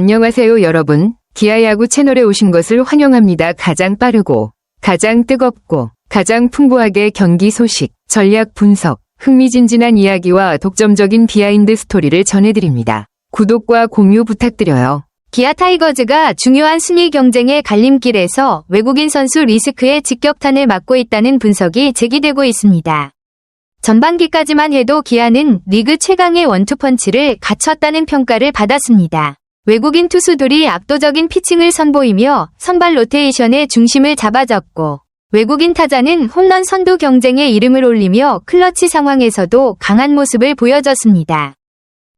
안녕하세요 여러분. 기아야구 채널에 오신 것을 환영합니다. 가장 빠르고 가장 뜨겁고 가장 풍부하게 경기 소식, 전략 분석, 흥미진진한 이야기와 독점적인 비하인드 스토리를 전해드립니다. 구독과 공유 부탁드려요. 기아 타이거즈가 중요한 순위 경쟁의 갈림길에서 외국인 선수 리스크에 직격탄을 맞고 있다는 분석이 제기되고 있습니다. 전반기까지만 해도 기아는 리그 최강의 원투펀치를 갖췄다는 평가를 받았습니다. 외국인 투수들이 압도적인 피칭을 선보이며 선발 로테이션의 중심을 잡아줬고 외국인 타자는 홈런 선두 경쟁에 이름을 올리며 클러치 상황에서도 강한 모습을 보여줬습니다.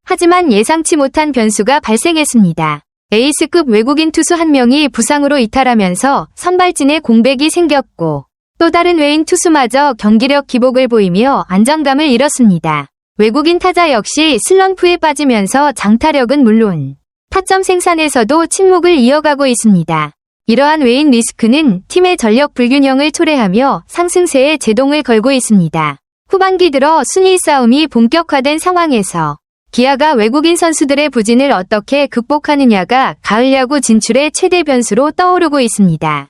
하지만 예상치 못한 변수가 발생했습니다. 에이스급 외국인 투수 한 명이 부상으로 이탈하면서 선발진에 공백이 생겼고 또 다른 외인 투수마저 경기력 기복을 보이며 안정감을 잃었습니다. 외국인 타자 역시 슬럼프에 빠지면서 장타력은 물론 타점 생산에서도 침묵을 이어가고 있습니다. 이러한 외인 리스크는 팀의 전력 불균형을 초래하며 상승세에 제동을 걸고 있습니다. 후반기 들어 순위 싸움이 본격화된 상황에서 기아가 외국인 선수들의 부진을 어떻게 극복하느냐가 가을 야구 진출의 최대 변수로 떠오르고 있습니다.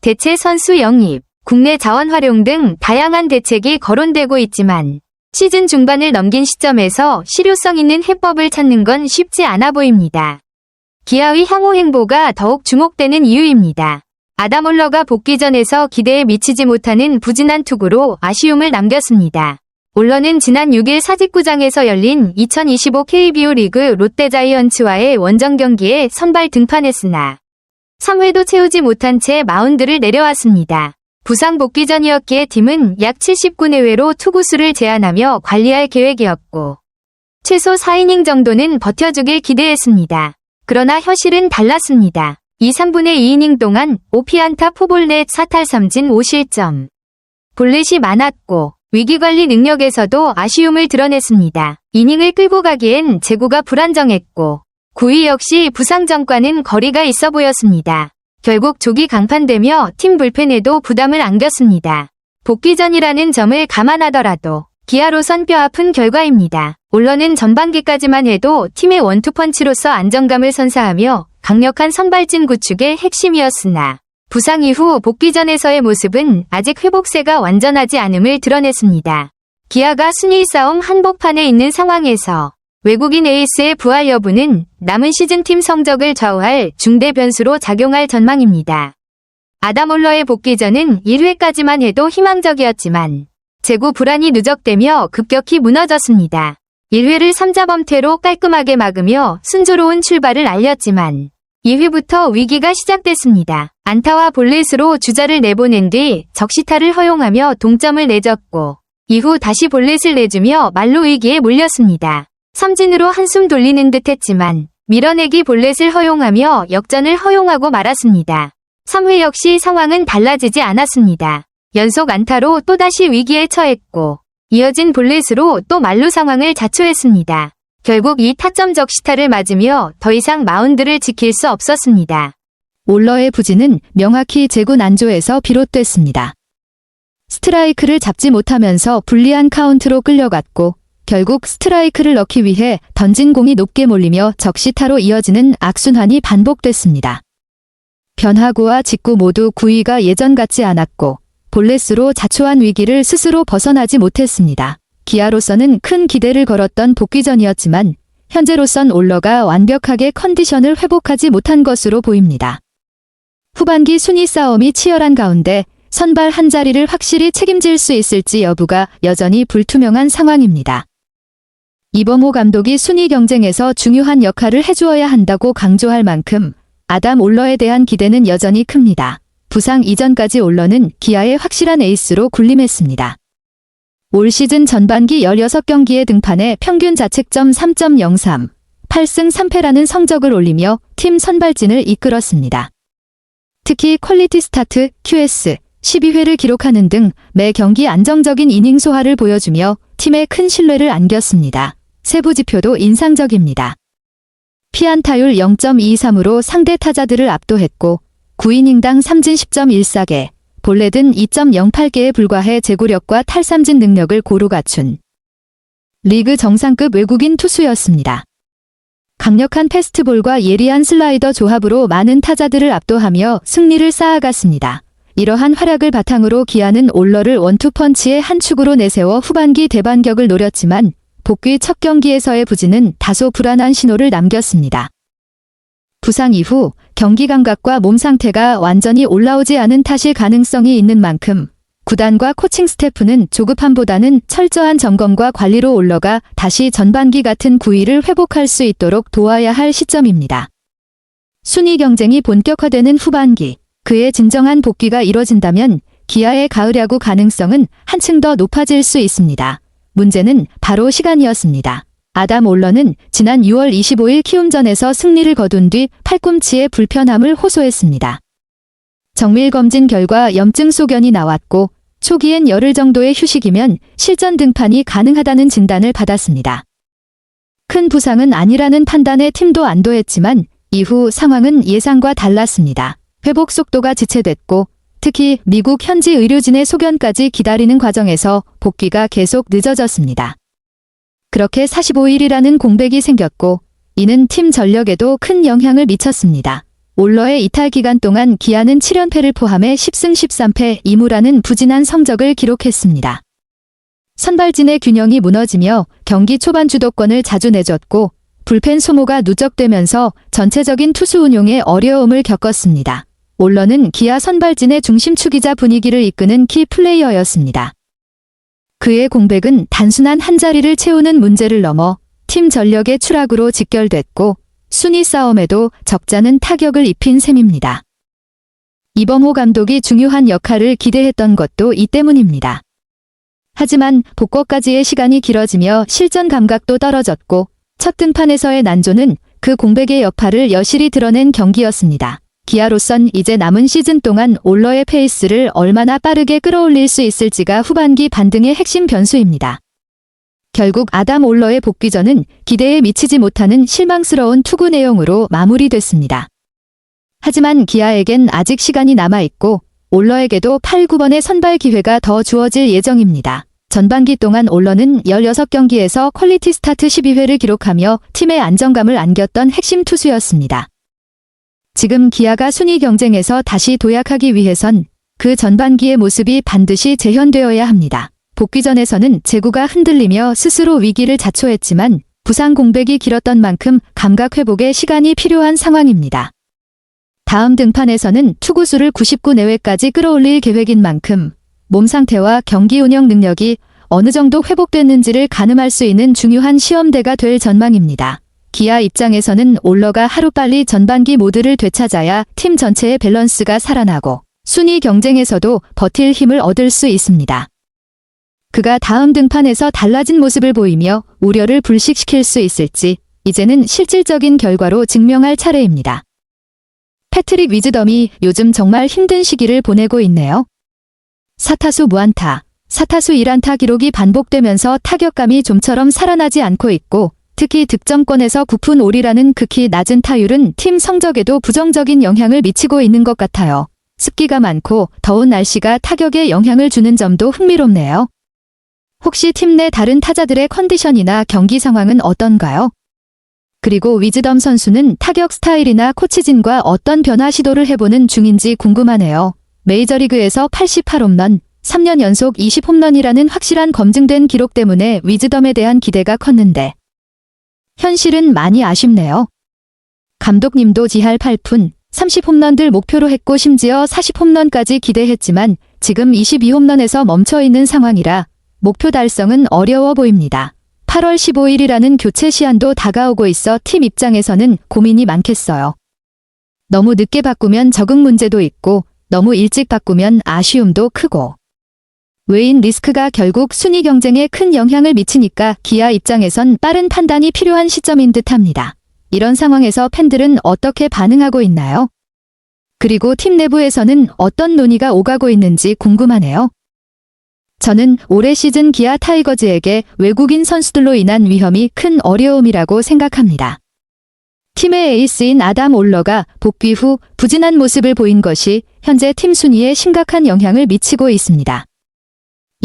대체 선수 영입, 국내 자원 활용 등 다양한 대책이 거론되고 있지만 시즌 중반을 넘긴 시점에서 실효성 있는 해법을 찾는 건 쉽지 않아 보입니다. 기아의 향후 행보가 더욱 주목되는 이유입니다. 아담올러가 복귀전에서 기대에 미치지 못하는 부진한 투구로 아쉬움을 남겼습니다. 올러는 지난 6일 사직구장에서 열린 2025 KBO 리그 롯데자이언츠와의 원정 경기에 선발 등판했으나 3회도 채우지 못한 채 마운드를 내려왔습니다. 부상 복귀 전이었기에 팀은 약 70구 내외로 투구수를 제한하며 관리할 계획이었고 최소 4이닝 정도는 버텨주길 기대했습니다. 그러나 현실은 달랐습니다. 2, 3분의 2이닝 동안 5피안타 포볼넷 사탈 삼진 5실점. 볼넷이 많았고 위기관리 능력에서도 아쉬움을 드러냈습니다. 이닝을 끌고 가기엔 제구가 불안정했고 9위 역시 부상 전과는 거리가 있어 보였습니다. 결국 조기 강판되며 팀 불펜에도 부담을 안겼습니다. 복귀전이라는 점을 감안하더라도 기아로선 뼈아픈 결과입니다. 올러는 전반기까지만 해도 팀의 원투펀치로서 안정감을 선사하며 강력한 선발진 구축의 핵심이었으나 부상 이후 복귀전에서의 모습은 아직 회복세가 완전하지 않음을 드러냈습니다. 기아가 순위 싸움 한복판에 있는 상황에서 외국인 에이스의 부활 여부는 남은 시즌 팀 성적을 좌우할 중대 변수로 작용할 전망입니다. 아담올러의 복귀전은 1회까지만 해도 희망적이었지만 재구 불안이 누적되며 급격히 무너졌습니다. 1회를 3자 범퇴로 깔끔하게 막으며 순조로운 출발을 알렸지만 2회부터 위기가 시작됐습니다. 안타와 볼넷으로 주자를 내보낸 뒤 적시타를 허용하며 동점을 내줬고 이후 다시 볼넷을 내주며 말로 위기에 몰렸습니다. 삼진으로 한숨 돌리는 듯 했지만 밀어내기 볼넷을 허용하며 역전을 허용하고 말았습니다. 3회 역시 상황은 달라지지 않았습니다. 연속 안타로 또다시 위기에 처했고 이어진 볼넷으로 또 말로 상황을 자초했습니다. 결국 이 타점 적시타를 맞으며 더 이상 마운드를 지킬 수 없었습니다. 올러의 부진은 명확히 제구 난조에서 비롯됐습니다. 스트라이크를 잡지 못하면서 불리한 카운트로 끌려갔고 결국 스트라이크를 넣기 위해 던진 공이 높게 몰리며 적시타로 이어지는 악순환이 반복됐습니다. 변화구와 직구 모두 구위가 예전 같지 않았고 볼넷으로 자초한 위기를 스스로 벗어나지 못했습니다. 기아로서는 큰 기대를 걸었던 복귀전이었지만 현재로선 올러가 완벽하게 컨디션을 회복하지 못한 것으로 보입니다. 후반기 순위 싸움이 치열한 가운데 선발 한 자리를 확실히 책임질 수 있을지 여부가 여전히 불투명한 상황입니다. 이범호 감독이 순위 경쟁에서 중요한 역할을 해주어야 한다고 강조할 만큼 아담 올러에 대한 기대는 여전히 큽니다. 부상 이전까지 올러는 기아의 확실한 에이스로 군림했습니다. 올 시즌 전반기 16경기에 등판해 평균 자책점 3.03, 8승 3패라는 성적을 올리며 팀 선발진을 이끌었습니다. 특히 퀄리티 스타트, QS, 12회를 기록하는 등 매 경기 안정적인 이닝 소화를 보여주며 팀에 큰 신뢰를 안겼습니다. 세부 지표도 인상적입니다. 피안타율 0.23으로 상대 타자들을 압도했고 9이닝당 삼진 10.14개, 볼넷은 2.08개에 불과해 제구력과 탈삼진 능력을 고루 갖춘 리그 정상급 외국인 투수였습니다. 강력한 패스트볼과 예리한 슬라이더 조합으로 많은 타자들을 압도하며 승리를 쌓아갔습니다. 이러한 활약을 바탕으로 기아는 올러를 원투펀치의 한 축으로 내세워 후반기 대반격을 노렸지만 복귀 첫 경기에서의 부진은 다소 불안한 신호를 남겼습니다. 부상 이후 경기 감각과 몸 상태가 완전히 올라오지 않은 탓일 가능성이 있는 만큼 구단과 코칭 스태프는 조급함보다는 철저한 점검과 관리로 올라가 다시 전반기 같은 구위를 회복할 수 있도록 도와야 할 시점입니다. 순위 경쟁이 본격화되는 후반기, 그의 진정한 복귀가 이뤄진다면 기아의 가을 야구 가능성은 한층 더 높아질 수 있습니다. 문제는 바로 시간이었습니다. 아담 올러는 지난 6월 25일 키움전에서 승리를 거둔 뒤 팔꿈치에 불편함을 호소했습니다. 정밀 검진 결과 염증 소견이 나왔고 초기엔 열흘 정도의 휴식이면 실전 등판이 가능하다는 진단을 받았습니다. 큰 부상은 아니라는 판단에 팀도 안도했지만 이후 상황은 예상과 달랐습니다. 회복 속도가 지체됐고 특히 미국 현지 의료진의 소견까지 기다리는 과정에서 복귀가 계속 늦어졌습니다. 그렇게 45일이라는 공백이 생겼고 이는 팀 전력에도 큰 영향을 미쳤습니다. 올러의 이탈 기간 동안 기아는 7연패를 포함해 10승 13패 2무라는 부진한 성적을 기록했습니다. 선발진의 균형이 무너지며 경기 초반 주도권을 자주 내줬고 불펜 소모가 누적되면서 전체적인 투수 운용에 어려움을 겪었습니다. 올러는 기아 선발진의 중심축이자 분위기를 이끄는 키 플레이어였습니다. 그의 공백은 단순한 한 자리를 채우는 문제를 넘어 팀 전력의 추락으로 직결됐고 순위 싸움에도 적잖은 타격을 입힌 셈입니다. 이범호 감독이 중요한 역할을 기대했던 것도 이 때문입니다. 하지만 복권까지의 시간이 길어지며 실전 감각도 떨어졌고 첫 등판에서의 난조는 그 공백의 여파를 여실히 드러낸 경기였습니다. 기아로선 이제 남은 시즌 동안 올러의 페이스를 얼마나 빠르게 끌어올릴 수 있을지가 후반기 반등의 핵심 변수입니다. 결국 아담 올러의 복귀전은 기대에 미치지 못하는 실망스러운 투구 내용으로 마무리됐습니다. 하지만 기아에겐 아직 시간이 남아있고 올러에게도 8, 9번의 선발 기회가 더 주어질 예정입니다. 전반기 동안 올러는 16경기에서 퀄리티 스타트 12회를 기록하며 팀의 안정감을 안겼던 핵심 투수였습니다. 지금 기아가 순위 경쟁에서 다시 도약하기 위해선 그 전반기의 모습이 반드시 재현되어야 합니다. 복귀전에서는 제구가 흔들리며 스스로 위기를 자초했지만 부상 공백이 길었던 만큼 감각 회복에 시간이 필요한 상황입니다. 다음 등판에서는 투구수를 99 내외까지 끌어올릴 계획인 만큼 몸 상태와 경기 운영 능력이 어느 정도 회복됐는지를 가늠할 수 있는 중요한 시험대가 될 전망입니다. 기아 입장에서는 올러가 하루빨리 전반기 모드를 되찾아야 팀 전체의 밸런스가 살아나고 순위 경쟁에서도 버틸 힘을 얻을 수 있습니다. 그가 다음 등판에서 달라진 모습을 보이며 우려를 불식시킬 수 있을지 이제는 실질적인 결과로 증명할 차례입니다. 패트릭 위즈덤이 요즘 정말 힘든 시기를 보내고 있네요. 사타수 무안타, 사타수 1안타 기록이 반복되면서 타격감이 좀처럼 살아나지 않고 있고 특히 득점권에서 9푼 5리라는 극히 낮은 타율은 팀 성적에도 부정적인 영향을 미치고 있는 것 같아요. 습기가 많고 더운 날씨가 타격에 영향을 주는 점도 흥미롭네요. 혹시 팀 내 다른 타자들의 컨디션이나 경기 상황은 어떤가요? 그리고 위즈덤 선수는 타격 스타일이나 코치진과 어떤 변화 시도를 해보는 중인지 궁금하네요. 메이저리그에서 88홈런, 3년 연속 20홈런이라는 확실한 검증된 기록 때문에 위즈덤에 대한 기대가 컸는데 현실은 많이 아쉽네요. 감독님도 지할 8푼, 30홈런들 목표로 했고 심지어 40홈런까지 기대했지만 지금 22홈런에서 멈춰 있는 상황이라 목표 달성은 어려워 보입니다. 8월 15일이라는 교체 시한도 다가오고 있어 팀 입장에서는 고민이 많겠어요. 너무 늦게 바꾸면 적응 문제도 있고 너무 일찍 바꾸면 아쉬움도 크고 외인 리스크가 결국 순위 경쟁에 큰 영향을 미치니까 기아 입장에선 빠른 판단이 필요한 시점인 듯합니다. 이런 상황에서 팬들은 어떻게 반응하고 있나요? 그리고 팀 내부에서는 어떤 논의가 오가고 있는지 궁금하네요. 저는 올해 시즌 기아 타이거즈에게 외국인 선수들로 인한 위험이 큰 어려움이라고 생각합니다. 팀의 에이스인 아담 올러가 복귀 후 부진한 모습을 보인 것이 현재 팀 순위에 심각한 영향을 미치고 있습니다.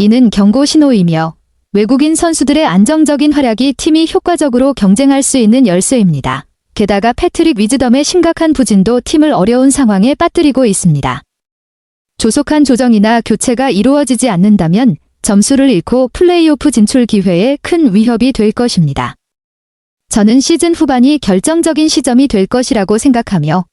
이는 경고 신호이며 외국인 선수들의 안정적인 활약이 팀이 효과적으로 경쟁할 수 있는 열쇠입니다. 게다가 패트릭 위즈덤의 심각한 부진도 팀을 어려운 상황에 빠뜨리고 있습니다. 조속한 조정이나 교체가 이루어지지 않는다면 점수를 잃고 플레이오프 진출 기회에 큰 위협이 될 것입니다. 저는 시즌 후반이 결정적인 시점이 될 것이라고 생각하며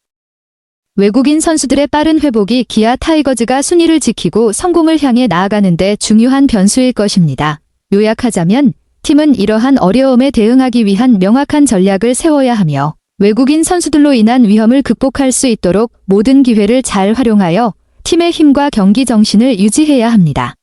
외국인 선수들의 빠른 회복이 기아 타이거즈가 순위를 지키고 성공을 향해 나아가는데 중요한 변수일 것입니다. 요약하자면 팀은 이러한 어려움에 대응하기 위한 명확한 전략을 세워야 하며 외국인 선수들로 인한 위험을 극복할 수 있도록 모든 기회를 잘 활용하여 팀의 힘과 경기 정신을 유지해야 합니다.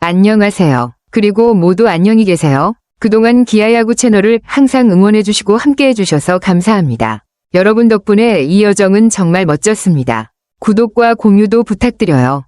안녕하세요. 그리고 모두 안녕히 계세요. 그동안 기아야구 채널을 항상 응원해주시고 함께해주셔서 감사합니다. 여러분 덕분에 이 여정은 정말 멋졌습니다. 구독과 공유도 부탁드려요.